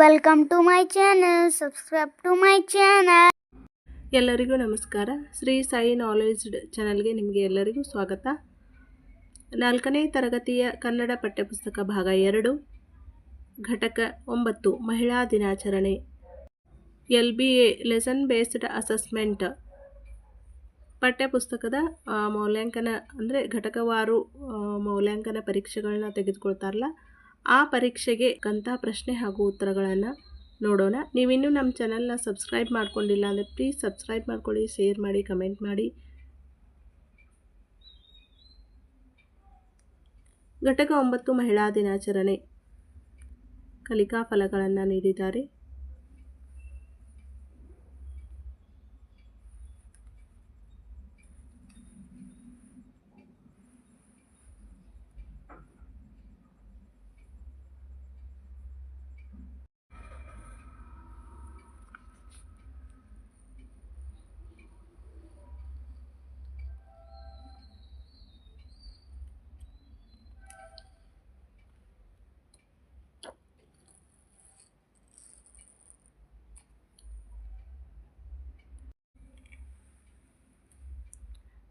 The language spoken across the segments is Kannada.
Welcome to my channel subscribe to my channel ಎಲ್ಲರಿಗೂ ನಮಸ್ಕಾರ. ಶ್ರೀ ಸಾಯಿ ನಾಲೆಜ್ಡ್ ಚಾನಲ್ಗೆ ನಿಮಗೆ ಎಲ್ಲರಿಗೂ ಸ್ವಾಗತ. ನಾಲ್ಕನೇ ತರಗತಿಯ ಕನ್ನಡ ಪಠ್ಯಪುಸ್ತಕ ಭಾಗ ಎರಡು, ಘಟಕ ಒಂಬತ್ತು, ಮಹಿಳಾ ದಿನಾಚರಣೆ. L B A lesson based assessment ಪಠ್ಯಪುಸ್ತಕದ ಮೌಲ್ಯಾಂಕನ, ಅಂದರೆ ಘಟಕವಾರು ಮೌಲ್ಯಾಂಕನ ಪರೀಕ್ಷೆಗಳನ್ನ ತೆಗೆದುಕೊಳ್ತಾರಲ್ಲ ಆ ಪರೀಕ್ಷೆಗೆ ಕಂಥ ಪ್ರಶ್ನೆ ಹಾಗೂ ಉತ್ತರಗಳನ್ನು ನೋಡೋಣ. ನೀವಿನ್ನೂ ನಮ್ಮ ಚಾನಲ್ನ ಸಬ್ಸ್ಕ್ರೈಬ್ ಮಾಡ್ಕೊಂಡಿಲ್ಲ ಅಂದರೆ ಪ್ಲೀಸ್ ಸಬ್ಸ್ಕ್ರೈಬ್ ಮಾಡ್ಕೊಳ್ಳಿ ಶೇರ್ ಮಾಡಿ ಕಮೆಂಟ್ ಮಾಡಿ. ಘಟಕ ಒಂಬತ್ತು ಮಹಿಳಾ ದಿನಾಚರಣೆ ಕಲಿಕಾ ಫಲಗಳನ್ನು ನೀಡಿದ್ದಾರೆ.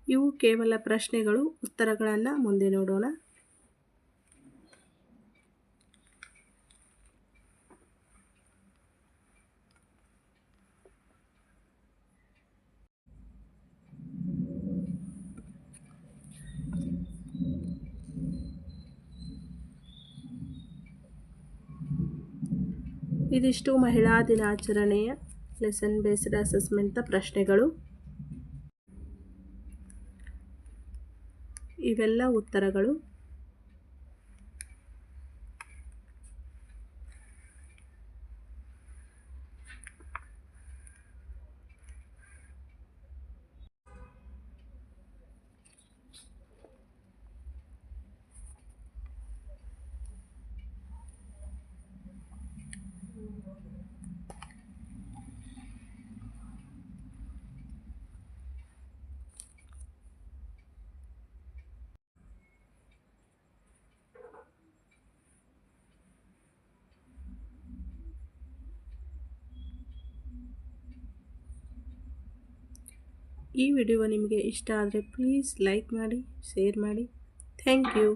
ಇವು ಕೇವಲ ಪ್ರಶ್ನೆಗಳು ಉತ್ತರಗಳನ್ನು ಮುಂದೆ ನೋಡೋಣ. ಇದಿಷ್ಟು ಮಹಿಳಾ ದಿನಾಚರಣೆಯ ಲೆಸನ್ ಬೇಸ್ಡ್ ಅಸೆಸ್ಮೆಂಟ್ನ ಪ್ರಶ್ನೆಗಳು. ಇವೆಲ್ಲ ಉತ್ತರಗಳು ಈ ವಿಡಿಯೋ ನಿಮಗೆ ಇಷ್ಟ ಆದರೆ ಪ್ಲೀಸ್ ಲೈಕ್ ಮಾಡಿ ಶೇರ್ ಮಾಡಿ. Thank you